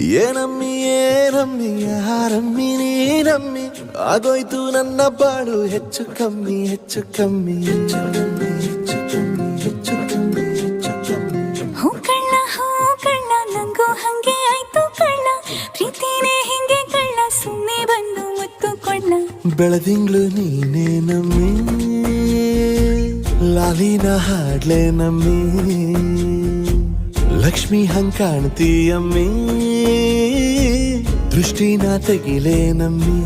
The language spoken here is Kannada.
ಏನಮ್ಮಿ ಏನಮ್ಮಿ ಯಾರಮ್ಮಿ ನೀನಮ್ಮಿ ಆಗೋಯ್ತು ನನ್ನ ಬಾಳು ಹೆಚ್ಚು ಕಮ್ಮಿ ಹೆಚ್ಚು ಕಮ್ಮಿ ಹೆಚ್ಚು ಕಮ್ಮಿ ಹೆಚ್ಚು ಕಮ್ಮಿ ಹೆಚ್ಚು ಕಮ್ಮಿ ಹೆಚ್ಚು ಕಮ್ಮಿ. ಹೂ ಕಣ್ಣ ಹೂ ಕಣ್ಣ ನಂಗೂ ಹಂಗೆ ಆಯ್ತು ಕಣ್ಣ. ಪ್ರೀತಿನೇ ಹಿಂಗೆ ಕಳ್ಳ ಸುಮ್ಮನೆ ಬಂದು ಮುತ್ತು ಕೊಳ್ಳ ಬೆಳದಿಂಗ್ಳು ನೀನೇ ನಮ್ಮಿ ಲಾಲಿನ ಹಾಡ್ಲೆ ನಮ್ಮಿ. ಲಕ್ಷ್ಮಿ ಹಂಗ್ ಕಾಣ್ತೀಯಮ್ಮಿ ದೃಷ್ಟಿನ ತೆಗಿಲೆ ನಮ್ಮಿ